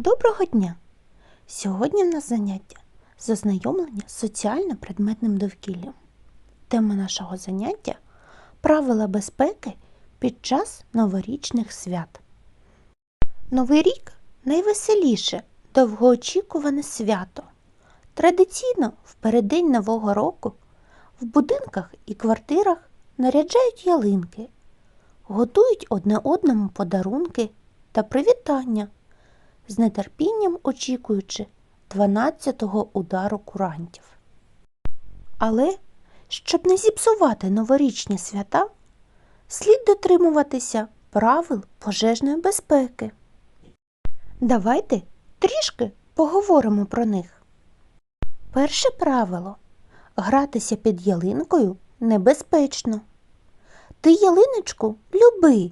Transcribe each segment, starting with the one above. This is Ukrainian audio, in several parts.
Доброго дня! Сьогодні в нас заняття з ознайомлення з соціально-предметним довкіллям. Тема нашого заняття правила безпеки під час новорічних свят. Новий рік найвеселіше, довгоочікуване свято. Традиційно в переддень Нового року в будинках і квартирах наряджають ялинки, готують одне одному подарунки та привітання з нетерпінням очікуючи 12-го удару курантів. Але, щоб не зіпсувати новорічні свята, слід дотримуватися правил пожежної безпеки. Давайте трішки поговоримо про них. Перше правило гратися під ялинкою небезпечно. Ти ялиночку люби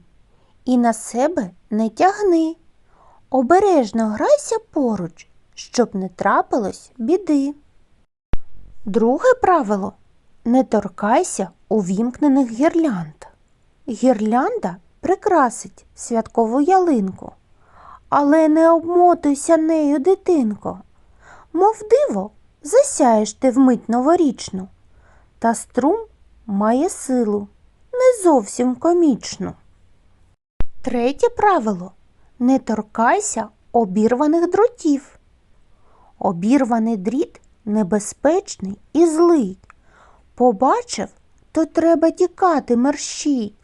і на себе не тягни. Обережно грайся поруч, щоб не трапилось біди. Друге правило не торкайся увімкнених гірлянд. Гірлянда прикрасить святкову ялинку, але не обмотуйся нею, дитинко. Мов диво, засяєш ти вмить новорічну, та струм має силу, не зовсім комічну. Третє правило не торкайся обірваних дротів. Обірваний дріт небезпечний і злий. Побачив, то треба тікати мерщій.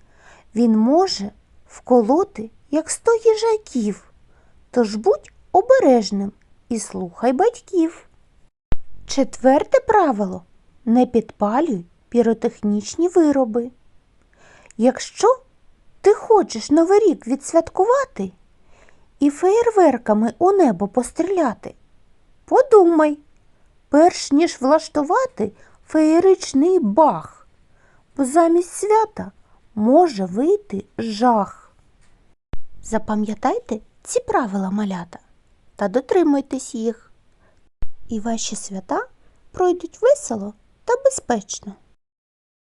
Він може вколоти, як сто їжаків. Тож будь обережним і слухай батьків. Четверте правило не підпалюй піротехнічні вироби. Якщо ти хочеш Новий рік відсвяткувати і феєрверками у небо постріляти, подумай, перш ніж влаштувати феєричний бах, бо замість свята може вийти жах. Запам'ятайте ці правила малята та дотримуйтесь їх, і ваші свята пройдуть весело та безпечно.